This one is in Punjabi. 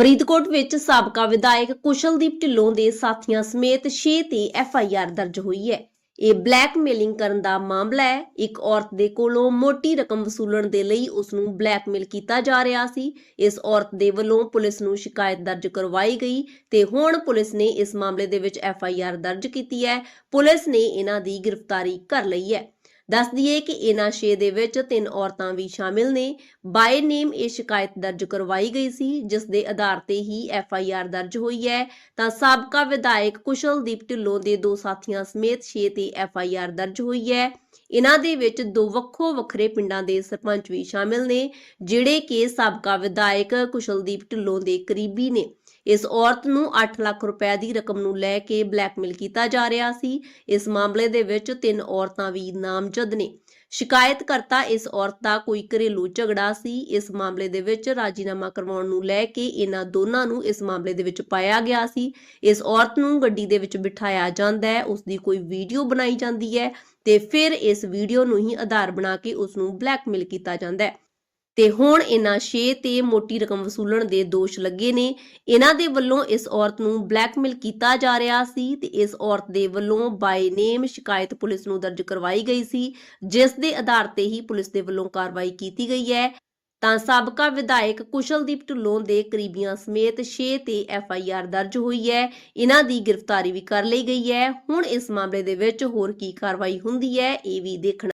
ਫਰੀਦਕੋਟ ਵਿੱਚ ਸਾਬਕਾ ਵਿਧਾਇਕ ਕੁਸ਼ਲਦੀਪ ਢਿੱਲੋਂ ਦੇ ਸਾਥੀਆਂ ਸਮੇਤ 6 ਤੇ ਐਫ ਆਈ ਆਰ ਦਰਜ ਹੋਈ ਹੈ। ਇਹ ਬਲੈਕਮੇਲਿੰਗ ਕਰਨ ਦਾ ਮਾਮਲਾ ਹੈ। ਇੱਕ ਔਰਤ ਦੇ ਕੋਲੋਂ ਮੋਟੀ ਰਕਮ ਵਸੂਲਣ ਦੇ ਲਈ ਉਸ ਨੂੰ ਬਲੈਕਮੇਲ ਕੀਤਾ ਜਾ ਰਿਹਾ ਸੀ। ਇਸ ਔਰਤ ਦੇ ਵੱਲੋਂ ਪੁਲਿਸ ਨੂੰ ਸ਼ਿਕਾਇਤ ਦਰਜ ਕਰਵਾਈ ਗਈ ਤੇ ਹੁਣ ਪੁਲਿਸ ਨੇ ਇਸ ਮਾਮਲੇ ਦੇ ਵਿੱਚ ਐਫ ਆਈ ਆਰ ਦਰਜ ਕੀਤੀ ਹੈ। ਪੁਲਿਸ ਨੇ ਇਹਨਾਂ ਦੀ ਗ੍ਰਿਫਤਾਰੀ ਕਰ ਲਈ ਹੈ। ਦੱਸ ਦਈਏ ਕਿ ਇਹਨਾਂ ਛੇ ਦੇ ਵਿੱਚ ਤਿੰਨ ਔਰਤਾਂ ਵੀ ਸ਼ਾਮਿਲ ਨੇ। ਬਾਏ ਨੇਮ ਇਹ ਸ਼ਿਕਾਇਤ ਦਰਜ ਕਰਵਾਈ ਗਈ ਸੀ, ਜਿਸ ਦੇ ਆਧਾਰ ਤੇ ਹੀ ਐਫ ਆਈ ਆਰ ਦਰਜ ਹੋਈ ਹੈ। ਤਾਂ ਸਾਬਕਾ ਵਿਧਾਇਕ ਕੁਸ਼ਲਦੀਪ ਢਿੱਲੋਂ ਦੇ ਦੋ ਸਾਥੀਆਂ ਸਮੇਤ 6 ਤੇ ਐਫ ਆਈ ਆਰ ਦਰਜ ਹੋਈ ਹੈ। ਇਹਨਾਂ ਦੇ ਵਿੱਚ ਦੋ ਵੱਖੋ ਵੱਖਰੇ ਪਿੰਡਾਂ ਦੇ ਸਰਪੰਚ ਵੀ ਸ਼ਾਮਿਲ ਨੇ, ਜਿਹੜੇ ਕਿ ਸਾਬਕਾ ਵਿਧਾਇਕ ਕੁਸ਼ਲਦੀਪ ਢਿੱਲੋਂ ਦੇ ਕਰੀਬੀ ਨੇ। ਇਸ ਔਰਤ ਨੂੰ 8 ਲੱਖ ਰੁਪਏ ਦੀ ਰਕਮ ਨੂੰ ਲੈ ਕੇ ਬਲੈਕਮੇਲ ਕੀਤਾ ਜਾ ਰਿਹਾ ਸੀ। ਇਸ ਮਾਮਲੇ ਦੇ ਵਿੱਚ ਤਿੰਨ ਔਰਤਾਂ ਵੀ ਨਾਮਜ਼ਦ ਨੇ। ਸ਼ਿਕਾਇਤਕਰਤਾ ਇਸ ਔਰਤ ਦਾ ਕੋਈ ਘਰੇਲੂ ਝਗੜਾ ਸੀ। ਇਸ ਮਾਮਲੇ ਦੇ ਵਿੱਚ ਰਾਜੀਨਾਮਾ ਕਰਵਾਉਣ ਨੂੰ ਲੈ ਕੇ ਇਹਨਾਂ ਦੋਨਾਂ ਨੂੰ ਇਸ ਮਾਮਲੇ ਦੇ ਵਿੱਚ ਪਾਇਆ ਗਿਆ ਸੀ। ਇਸ ਔਰਤ ਨੂੰ ਗੱਡੀ ਦੇ ਵਿੱਚ ਬਿਠਾਇਆ ਜਾਂਦਾ ਹੈ। ਉਸ ਦੀ ਕੋਈ ਵੀਡੀਓ ਬਣਾਈ ਜਾਂਦੀ ਹੈ ਤੇ ਫਿਰ ਇਸ ਵੀਡੀਓ ਨੂੰ ਹੀ ਆਧਾਰ ਬਣਾ ਕੇ ਉਸ ਨੂੰ ਬਲੈਕਮੇਲ ਕੀਤਾ ਜਾਂਦਾ ਹੈ। ਤੇ ਹੁਣ ਇਹਨਾਂ 6 ਤੇ ਮੋਟੀ ਰਕਮ ਵਸੂਲਣ ਦੇ ਦੋਸ਼ ਲੱਗੇ ਨੇ। ਇਹਨਾਂ ਦੇ ਵੱਲੋਂ ਇਸ ਔਰਤ ਨੂੰ ਬਲੈਕਮੇਲ ਕੀਤਾ ਜਾ ਰਿਹਾ ਸੀ ਤੇ ਇਸ ਔਰਤ ਦੇ ਵੱਲੋਂ ਬਾਈ ਨੇਮ ਸ਼ਿਕਾਇਤ ਪੁਲਿਸ ਨੂੰ ਦਰਜ ਕਰਵਾਈ ਗਈ ਸੀ, ਜਿਸ ਦੇ ਆਧਾਰ ਤੇ ਹੀ ਪੁਲਿਸ ਦੇ ਵੱਲੋਂ ਕਾਰਵਾਈ ਕੀਤੀ ਗਈ ਹੈ। ਤਾਂ ਸਾਬਕਾ ਵਿਧਾਇਕ ਕੁਸ਼ਲਦੀਪ ਢੁੱਲੋਂ ਦੇ ਕਰੀਬੀਆਂ ਸਮੇਤ 6 ਤੇ ਐਫ ਆਈ ਆਰ ਦਰਜ ਹੋਈ ਹੈ। ਇਹਨਾਂ ਦੀ ਗ੍ਰਿਫਤਾਰੀ ਵੀ ਕਰ ਲਈ ਗਈ ਹੈ। ਹੁਣ ਇਸ ਮਾਮਲੇ ਦੇ ਵਿੱਚ ਹੋਰ ਕੀ ਕਾਰਵਾਈ ਹੁੰਦੀ ਹੈ, ਇਹ ਵੀ ਦੇਖਣਾ